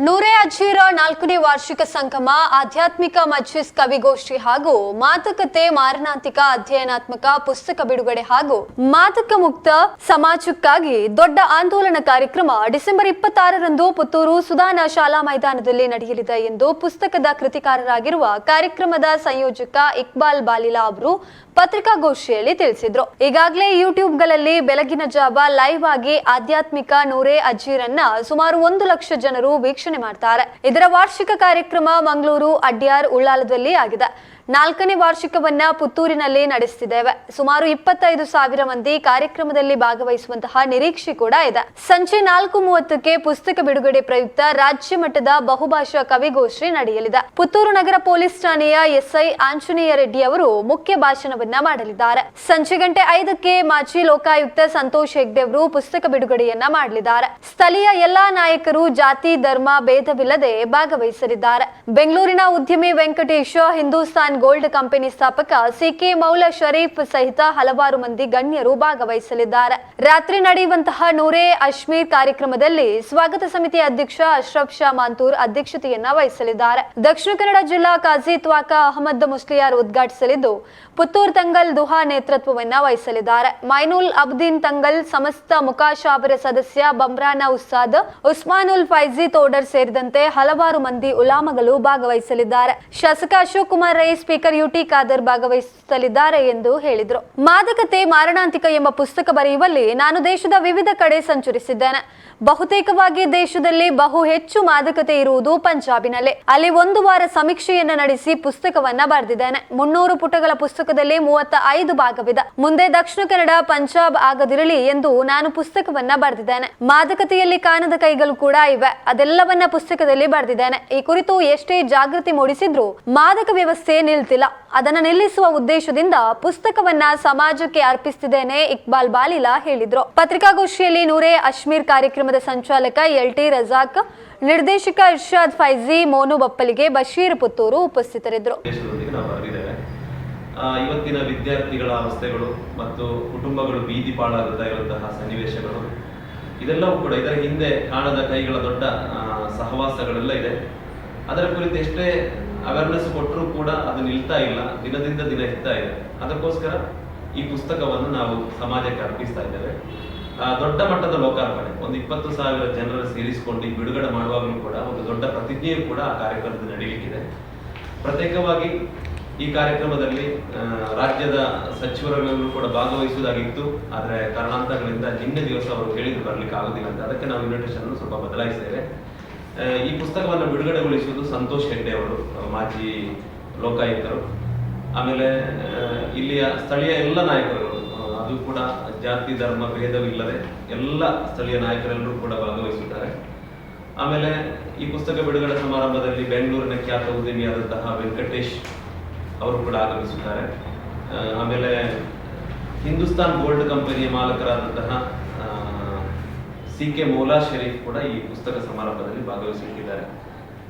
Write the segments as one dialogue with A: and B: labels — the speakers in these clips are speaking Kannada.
A: ನೂರೇ ಅಜ್ಜೀರ ನಾಲ್ಕನೇ ವಾರ್ಷಿಕ ಸಂಗಮ, ಆಧ್ಯಾತ್ಮಿಕ ಮಜ್ಲಿಸ್ ಕವಿಗೋಷ್ಠಿ ಹಾಗೂ ಮಾತುಕತೆ ಮಾರಣಾಂತಿಕ ಅಧ್ಯಯನಾತ್ಮಕ ಪುಸ್ತಕ ಬಿಡುಗಡೆ ಹಾಗೂ ಮಾತಕ ಮುಕ್ತ ಸಮಾಜಕ್ಕಾಗಿ ದೊಡ್ಡ ಆಂದೋಲನ ಕಾರ್ಯಕ್ರಮ ಡಿಸೆಂಬರ್ ಇಪ್ಪತ್ತಾರರಂದು ಪುತ್ತೂರು ಸುಧಾನ ಶಾಲಾ ಮೈದಾನದಲ್ಲಿ ನಡೆಯಲಿದೆ ಎಂದು ಪುಸ್ತಕದ ಕೃತಿಕಾರರಾಗಿರುವ ಕಾರ್ಯಕ್ರಮದ ಸಂಯೋಜಕ ಇಕ್ಬಾಲ್ ಬಾಲಿಲಾ ಅವರು ಪತ್ರಿಕಾಗೋಷ್ಠಿಯಲ್ಲಿ ತಿಳಿಸಿದ್ರು. ಈಗಾಗಲೇ ಯೂಟ್ಯೂಬ್ಗಳಲ್ಲಿ ಬೆಳಗಿನ ಜಾವ ಲೈವ್ ಆಗಿ ಆಧ್ಯಾತ್ಮಿಕ ನೂರೇ ಅಜ್ಜೀರನ್ನ ಸುಮಾರು ಒಂದು ಲಕ್ಷ ಜನರು ವೀಕ್ಷಣೆ ಮಾಡ್ತಾರೆ ಇದರ ವಾರ್ಷಿಕ ಕಾರ್ಯಕ್ರಮ ಮಂಗಳೂರು ಅಡ್ಯಾರ್ ಉಳ್ಳಾಲದಲ್ಲಿ ಆಗಿದೆ. ನಾಲ್ಕನೇ ವಾರ್ಷಿಕವನ್ನ ಪುತ್ತೂರಿನಲ್ಲಿ ನಡೆಸುತ್ತಿದ್ದೇವೆ ಸುಮಾರು ಇಪ್ಪತ್ತೈದು ಸಾವಿರ ಮಂದಿ ಕಾರ್ಯಕ್ರಮದಲ್ಲಿ ಭಾಗವಹಿಸುವಂತಹ ನಿರೀಕ್ಷೆ ಕೂಡ ಇದೆ. ಸಂಜೆ ನಾಲ್ಕು ಮೂವತ್ತಕ್ಕೆ ಪುಸ್ತಕ ಬಿಡುಗಡೆ ಪ್ರಯುಕ್ತ ರಾಜ್ಯ ಮಟ್ಟದ ಬಹುಭಾಷಾ ಕವಿಗೋಷ್ಠಿ ನಡೆಯಲಿದೆ. ಪುತ್ತೂರು ನಗರ ಪೊಲೀಸ್ ಠಾಣೆಯ ಎಸ್ಐ ಆಂಜನೇಯ ರೆಡ್ಡಿ ಅವರು ಮುಖ್ಯ ಭಾಷಣವನ್ನ ಮಾಡಲಿದ್ದಾರೆ. ಸಂಜೆ ಗಂಟೆ ಐದಕ್ಕೆ ಮಾಜಿ ಲೋಕಾಯುಕ್ತ ಸಂತೋಷ್ ಹೆಗ್ಡೆ ಅವರು ಪುಸ್ತಕ ಬಿಡುಗಡೆಯನ್ನ ಮಾಡಲಿದ್ದಾರೆ. ಸ್ಥಳೀಯ ಎಲ್ಲಾ ನಾಯಕರು ಜಾತಿ, ಧರ್ಮ, ಭೇದವಿಲ್ಲದೆ ಭಾಗವಹಿಸಲಿದ್ದಾರೆ. ಬೆಂಗಳೂರಿನ ಉದ್ಯಮಿ ವೆಂಕಟೇಶ ಹಿಂದೂಸ್ತಾನ್ ಗೋಲ್ಡ್ ಕಂಪನಿ ಸ್ಥಾಪಕ ಸಿಕೆ ಮೌಲ ಶರೀಫ್ ಸಹಿತ ಹಲವಾರು ಮಂದಿ ಗಣ್ಯರು ಭಾಗವಹಿಸಲಿದ್ದಾರೆ. ರಾತ್ರಿ ನಡೆಯುವಂತಹ ನೂರೇ ಅಶ್ಮೀರ್ ಕಾರ್ಯಕ್ರಮದಲ್ಲಿ ಸ್ವಾಗತ ಸಮಿತಿ ಅಧ್ಯಕ್ಷ ಅಶ್ರಫ್ ಶಾ ಮಾಂತೂರ್ ಅಧ್ಯಕ್ಷತೆಯನ್ನ ವಹಿಸಲಿದ್ದಾರೆ. ದಕ್ಷಿಣ ಕನ್ನಡ ಜಿಲ್ಲಾ ಕಾಜಿ ತ್ವಾಕ ಅಹಮದ್ ಮುಸ್ಲಿಯಾರ್ ಉದ್ಘಾಟಿಸಲಿದ್ದು, ಪುತ್ತೂರ್ ತಂಗಲ್ ದುಹಾ ನೇತೃತ್ವವನ್ನ ವಹಿಸಲಿದ್ದಾರೆ. ಮೈನೂಲ್ ಅಬ್ದೀನ್ ತಂಗಲ್ ಸಮಸ್ತ ಮುಖಾಶಾಬರ ಸದಸ್ಯ ಬಮ್ರಾನ ಉಸ್ತಾದ್ ಉಸ್ಮಾನುಲ್ ಫೈಜಿ ತೋಡರ್ ಸೇರಿದಂತೆ ಹಲವಾರು ಮಂದಿ ಉಲಾಮಗಳು ಭಾಗವಹಿಸಲಿದ್ದಾರೆ. ಶಾಸಕ ಅಶೋಕ್ ಕುಮಾರ್ ರೈ ಸ್ಪೀಕರ್ ಯುಟಿ ಖಾದರ್ ಭಾಗವಹಿಸಲಿದ್ದಾರೆ ಎಂದು ಹೇಳಿದರು. ಮಾದಕತೆ ಮಾರಣಾಂತಿಕ ಎಂಬ ಪುಸ್ತಕ ಬರೆಯುವಲ್ಲಿ ನಾನು ದೇಶದ ವಿವಿಧ ಕಡೆ ಸಂಚರಿಸಿದ್ದೇನೆ. ಬಹುತೇಕವಾಗಿ ದೇಶದಲ್ಲಿ ಬಹು ಹೆಚ್ಚು ಮಾದಕತೆ ಇರುವುದು ಪಂಜಾಬಿನಲ್ಲಿ. ಅಲ್ಲಿ ಒಂದು ವಾರ ಸಮೀಕ್ಷೆಯನ್ನ ನಡೆಸಿ ಪುಸ್ತಕವನ್ನ ಬರೆದಿದ್ದೇನೆ. ಮುನ್ನೂರು ಪುಟಗಳ ಪುಸ್ತಕದಲ್ಲಿ ಮೂವತ್ತ ಐದು ಭಾಗವಿದೆ. ಮುಂದೆ ದಕ್ಷಿಣ ಕನ್ನಡ, ಪಂಜಾಬ್ ಆಗದಿರಲಿ ಎಂದು ನಾನು ಪುಸ್ತಕವನ್ನ ಬರೆದಿದ್ದೇನೆ. ಮಾದಕತೆಯಲ್ಲಿ ಕಾಣದ ಕೈಗಳು ಕೂಡ ಇವೆ. ಅದೆಲ್ಲವನ್ನ ಪುಸ್ತಕದಲ್ಲಿ ಬರೆದಿದ್ದೇನೆ. ಈ ಕುರಿತು ಎಷ್ಟೇ ಜಾಗೃತಿ ಮೂಡಿಸಿದ್ರು ಮಾದಕ ವ್ಯವಸ್ಥೆ ನಿಲ್ತಿಲ್ಲ. ಅದನ್ನ ನಿಲ್ಲಿಸುವ ಉದ್ದೇಶದಿಂದ ಪುಸ್ತಕವನ್ನ ಸಮಾಜಕ್ಕೆ ಅರ್ಪಿಸುತ್ತಿದ್ದೇನೆ ಇಕ್ಬಾಲ್ ಬಾಲಿಲಾ ಹೇಳಿದ್ರು. ಪತ್ರಿಕಾಗೋಷ್ಠಿಯಲ್ಲಿ ನೂರೇ ಅಶ್ಮೀರ್ ಕಾರ್ಯಕ್ರಮದ ಸಂಚಾಲಕ ಎಲ್ ಟಿ ರಜಾಕ್, ನಿರ್ದೇಶಕ ಇರ್ಷಾದ್ ಫೈಜಿ, ಮೋನು ಬಪ್ಪಲಿಗೆ ಬಶೀರ್ ಪುತ್ತೂರು ಉಪಸ್ಥಿತರಿದ್ದರು.
B: ಇವತ್ತಿನ ವಿದ್ಯಾರ್ಥಿಗಳ ಅವಸ್ಥೆಗಳು ಮತ್ತು ಕುಟುಂಬಗಳು ಬೀದಿ ಪಾಲಾಗುತ್ತಾ ಇರುವಂತಹ ಸನ್ನಿವೇಶಗಳು, ಇದೆಲ್ಲವೂ ಕೂಡ ಇದರ ಹಿಂದೆ ಕಾಣದ ಕೈಗಳ ದೊಡ್ಡ ಸಹವಾಸಗಳೆಲ್ಲ ಇದೆ. ಅದರ ಕುರಿತು ಎಷ್ಟೇ ಅವೇರ್ನೆಸ್ ಕೊಟ್ಟರೂ ಕೂಡ ಅದು ನಿಲ್ತಾ ಇಲ್ಲ, ದಿನದಿಂದ ದಿನ ಇರ್ತಾ ಇದೆ. ಅದಕ್ಕೋಸ್ಕರ ಈ ಪುಸ್ತಕವನ್ನು ನಾವು ಸಮಾಜಕ್ಕೆ ಅರ್ಪಿಸ್ತಾ ಇದ್ದೇವೆ. ದೊಡ್ಡ ಮಟ್ಟದ ಲೋಕಾರ್ಪಣೆ, ಒಂದು ಇಪ್ಪತ್ತು ಸಾವಿರ ಜನರ ಸೇರಿಸಿಕೊಂಡು ಬಿಡುಗಡೆ ಮಾಡುವಾಗಲೂ ಕೂಡ ಒಂದು ದೊಡ್ಡ ಪ್ರತಿಜ್ಞೆಯೂ ಕೂಡ ಆ ಕಾರ್ಯಕ್ರಮದ ನಡೀಲಿಕ್ಕಿದೆ. ಪ್ರತ್ಯೇಕವಾಗಿ ಈ ಕಾರ್ಯಕ್ರಮದಲ್ಲಿ ರಾಜ್ಯದ ಸಚಿವರುಗಳು ಕೂಡ ಭಾಗವಹಿಸುವುದಾಗಿತ್ತು. ಆದರೆ ಕಾರಣಾಂತರಗಳಿಂದ ನಿನ್ನೆ ದಿವಸ ಅವರು ಕೇಳಿದ್ರು ಬರಲಿಕ್ಕೆ ಆಗುದಿಲ್ಲ ಅಂತ. ಅದಕ್ಕೆ ನಾವು ಇನ್ವಿಟೇಷನ್ ಸ್ವಲ್ಪ ಬದಲಾಯಿಸಿದ್ದೇವೆ. ಈ ಪುಸ್ತಕವನ್ನು ಬಿಡುಗಡೆಗೊಳಿಸುವುದು ಸಂತೋಷ್ ಹೆಗ್ಡೆ ಅವರು ಮಾಜಿ ಲೋಕಾಯುಕ್ತರು. ಆಮೇಲೆ ಇಲ್ಲಿಯ ಸ್ಥಳೀಯ ಎಲ್ಲ ನಾಯಕರು ಅದು ಕೂಡ ಜಾತಿ, ಧರ್ಮ, ಭೇದವಿಲ್ಲದೆ ಎಲ್ಲ ಸ್ಥಳೀಯ ನಾಯಕರೆಲ್ಲರೂ ಕೂಡ ಭಾಗವಹಿಸುತ್ತಾರೆ ಆಮೇಲೆ, ಈ ಪುಸ್ತಕ ಬಿಡುಗಡೆ ಸಮಾರಂಭದಲ್ಲಿ ಬೆಂಗಳೂರಿನ ಖ್ಯಾತ ಉದ್ಯಮಿಯಾದಂತಹ ವೆಂಕಟೇಶ್ ಅವರು ಕೂಡ ಆಗಮಿಸುತ್ತಾರೆ ಆಮೇಲೆ, ಹಿಂದೂಸ್ತಾನ್ ಗೋಲ್ಡ್ ಕಂಪನಿಯ ಮಾಲಕರಾದಂತಹ ಸಿ ಕೆ ಮೌಲಾ ಶರೀಫ್ ಕೂಡ ಈ ಪುಸ್ತಕ ಸಮಾರಂಭದಲ್ಲಿ ಭಾಗವಹಿಸುತ್ತಿದ್ದಾರೆ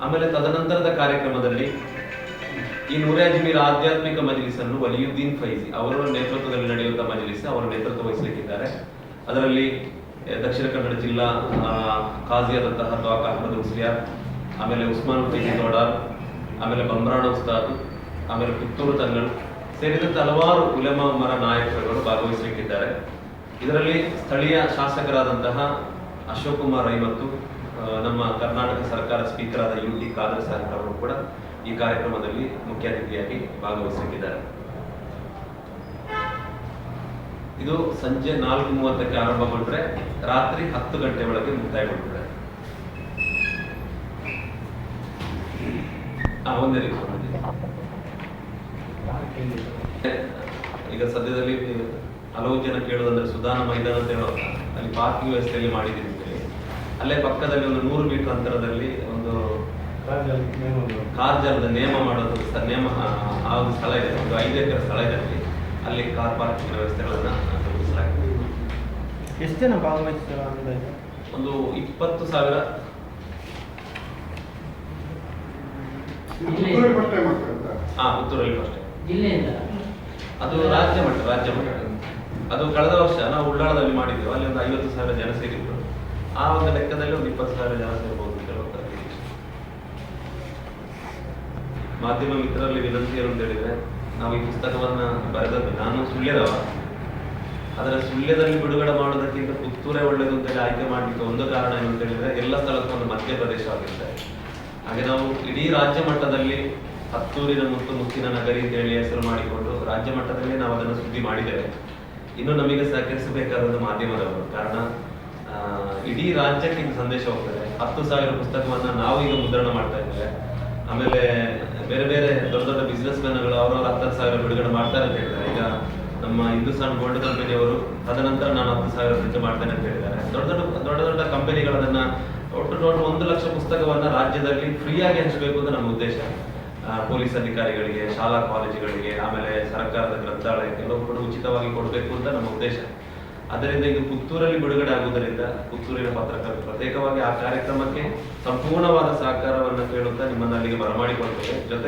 B: ಆಮೇಲೆ ತದನಂತರದ ಕಾರ್ಯಕ್ರಮದಲ್ಲಿ ಈ ನೂರಾಜ್ಮೀರ್ ಆಧ್ಯಾತ್ಮಿಕ ಮಜಲಿಸನ್ನು ವಲಿಯುದ್ದೀನ್ ಫೈಜಿ ಅವರ ನೇತೃತ್ವದಲ್ಲಿ ನಡೆಯುವಂತಹ ಮಜಲಿಸ್ ಅವರ ನೇತೃತ್ವ ವಹಿಸಲಿಕ್ಕಿದ್ದಾರೆ. ಅದರಲ್ಲಿ ದಕ್ಷಿಣ ಕನ್ನಡ ಜಿಲ್ಲಾ ಖಾಜಿಯಾದಂತಹ ತ್ವಾಕ್ ಅಹಮದ್ ಉಸ್ಲಿಯಾರ್, ಆಮೇಲೆ ಉಸ್ಮಾನ್ ಫೈಜಿ ದೊಡಾರ್, ಆಮೇಲೆ ಬಮ್ರಾಣ ಉಸ್ತಾದ್, ಆಮೇಲೆ ಪುತ್ತೂರು ತಂಗಳು ಸೇರಿದಂತೆ ಹಲವಾರು ಉಲೆಮಾ ಮರ ನಾಯಕರುಗಳು ಭಾಗವಹಿಸಲಿಕ್ಕಿದ್ದಾರೆ. ಇದರಲ್ಲಿ ಸ್ಥಳೀಯ ಶಾಸಕರಾದಂತಹ ಅಶೋಕ್ ಕುಮಾರ್ ರೈ ನಮ್ಮ ಕರ್ನಾಟಕ ಸರ್ಕಾರ ಸ್ಪೀಕರ್ ಆದ ಯು ಟಿ ಖಾದರ್ ಸಾಹೇಬ್ ಅವರು ಕೂಡ ಈ ಕಾರ್ಯಕ್ರಮದಲ್ಲಿ ಮುಖ್ಯ ಅತಿಥಿಯಾಗಿ ಭಾಗವಹಿಸಲಿದ್ದಾರೆ ಇದು ಸಂಜೆ ನಾಲ್ಕು ಮೂವತ್ತಕ್ಕೆ ಆರಂಭಗೊಂಡ್ರೆ ರಾತ್ರಿ ಹತ್ತು ಗಂಟೆ ಒಳಗೆ ಮುಕ್ತಾಯಗೊಂಡ್ರೆ ಆ, ಒಂದೇ ಈಗ ಸದ್ಯದಲ್ಲಿ ಹಲವು ಜನ ಕೇಳೋದಂದ್ರೆ ಸುಧಾನ ಮೈದಾನ ಅಂತ ಹೇಳೋ ಅಲ್ಲಿ ಪಾರ್ಕಿಂಗ್ ವ್ಯವಸ್ಥೆಯಲ್ಲಿ ಮಾಡಿದ್ದೀವಿ ಅಂತೇಳಿ ಅಲ್ಲೇ ಪಕ್ಕದಲ್ಲಿ ಒಂದು ನೂರು ಮೀಟರ್ ಅಂತರದಲ್ಲಿ ಒಂದು ಕಾರ್ಜಲದ ನೇಮ ಮಾಡೋದು ನೇಮ ಆ- ಒಂದು ಸ್ಥಳ ಇದೆ. ಒಂದು ಐದು ಎಕರೆ ಸ್ಥಳ ಇದೆ ಅಲ್ಲಿ. ಅಲ್ಲಿ ಕಾರ್ ಪಾರ್ಕಿಂಗ್ ವ್ಯವಸ್ಥೆಗಳನ್ನ ರೂಪಿಸಲಾಗಿದೆ.
C: ಎಷ್ಟು ಜನ ಭಾಗವಹಿಸ್ತಾರ
B: ಒಂದು ಇಪ್ಪತ್ತು ಸಾವಿರ? ಹಾ ಪುತ್ತೂರಲ್ಲಿ ಅದು ರಾಜ್ಯ ಮಟ್ಟ ರಾಜ್ಯ ಮಟ್ಟ. ಅದು ಕಳೆದ ವರ್ಷ ನಾವು ಉಳ್ಳಾಳದಲ್ಲಿ ಮಾಡಿದ್ದೆವು. ಅಲ್ಲಿ ಒಂದು ಐವತ್ತು ಸಾವಿರ ಜನ ಸೇರಿದ್ರು. ಆ ಒಂದು ಲೆಕ್ಕದಲ್ಲಿ ಒಂದು ಇಪ್ಪತ್ತು ಸಾವಿರ ಜನ ಅಂತ ಮಾಧ್ಯಮ ಮಿತ್ರರಲ್ಲಿ ವಿನಂತಿ ಏನು ಅಂತ ಹೇಳಿದ್ರೆ, ನಾವು ಈ ಪುಸ್ತಕವನ್ನ ಬರೆದದ್ದು ನಾನು ಸುಳ್ಯದವ. ಅದರ ಸುಳ್ಯದಲ್ಲಿ ಬಿಡುಗಡೆ ಮಾಡೋದಕ್ಕಿಂತ ಪುತ್ತೂರೇ ಒಳ್ಳೆಯದು ಅಂತೇಳಿ ಆಯ್ಕೆ ಮಾಡಲಿಕ್ಕೆ ಒಂದು ಕಾರಣ ಏನು ಅಂತ ಹೇಳಿದ್ರೆ, ಎಲ್ಲ ಸ್ಥಳಕ್ಕೂ ಒಂದು ಮಧ್ಯಪ್ರದೇಶವಾಗಿದೆ ಹಾಗೆ ನಾವು ಇಡೀ ರಾಜ್ಯ ಮಟ್ಟದಲ್ಲಿ ಹತ್ತೂರಿನ ಮುತ್ತು ಮುತ್ತಿನ ನಗರಿ ಅಂತೇಳಿ ಹೆಸರು ಮಾಡಿಕೊಂಡು ರಾಜ್ಯ ಮಟ್ಟದಲ್ಲಿ ನಾವು ಅದನ್ನು ಸುದ್ದಿ ಮಾಡಿದ್ದೇವೆ. ಇನ್ನು ನಮಗೆ ಸಹಕರಿಸಬೇಕಾದದ್ದು ಮಾಧ್ಯಮದವರು. ಕಾರಣ ಇಡೀ ರಾಜ್ಯಕ್ಕೆ ಇದು ಸಂದೇಶ ಹೋಗ್ತದೆ. ಹತ್ತು ಸಾವಿರ ಪುಸ್ತಕವನ್ನ ನಾವು ಈಗ ಮುದ್ರಣ ಮಾಡ್ತಾ ಇದ್ದೇವೆ. ಆಮೇಲೆ ಬೇರೆ ಬೇರೆ ದೊಡ್ಡ ದೊಡ್ಡ ಬಿಸ್ನೆಸ್ ಮ್ಯಾನ್ಗಳು ಅವರವ್ರ ಹತ್ತು ಸಾವಿರ ಬಿಡುಗಡೆ ಮಾಡ್ತಾರೆ ಅಂತ ಹೇಳಿದ್ದಾರೆ ಈಗ ನಮ್ಮ ಹಿಂದೂಸ್ತಾನ್ ಗೋಲ್ಡ್ ಕಂಪನಿಯವರು ತದನಂತರ ನಾನು ಹತ್ತು ಸಾವಿರ ಪ್ರಿಂಟ್ ಮಾಡ್ತೇನೆ ಅಂತ ಹೇಳಿದ್ದಾರೆ. ದೊಡ್ಡ ದೊಡ್ಡ ದೊಡ್ಡ ದೊಡ್ಡ ಕಂಪನಿಗಳನ್ನ ಒಟ್ಟು ಟೋಟಲ್ ಒಂದು ಲಕ್ಷ ಪುಸ್ತಕವನ್ನ ರಾಜ್ಯದಲ್ಲಿ ಫ್ರೀಯಾಗಿ ಹಂಚಬೇಕು ಅಂತ ನಮ್ಮ ಉದ್ದೇಶ. ಪೊಲೀಸ್ ಅಧಿಕಾರಿಗಳಿಗೆ, ಶಾಲಾ ಕಾಲೇಜುಗಳಿಗೆ ಆಮೇಲೆ ಸರ್ಕಾರದ ಗ್ರಂಥಾಲಯಕ್ಕೆ ಕೂಡ ಉಚಿತವಾಗಿ ಕೊಡಬೇಕು ಅಂತ ನಮ್ಮ ಉದ್ದೇಶ. ಅದರಿಂದ ಇದು ಪುತ್ತೂರಲ್ಲಿ ಬಿಡುಗಡೆ ಆಗುವುದರಿಂದ ಪುತ್ತೂರಿನ ಪತ್ರಕರ್ತರು ಪ್ರತ್ಯೇಕವಾಗಿ ಆ ಕಾರ್ಯಕ್ರಮಕ್ಕೆ ಸಂಪೂರ್ಣವಾದ ಸಹಕಾರವನ್ನು ಕೇಳುತ್ತಾ ನಿಮ್ಮನ್ನು ಅಲ್ಲಿಗೆ ಬರಮಾಡಿಕೊಳ್ತೇವೆ ಜೊತೆ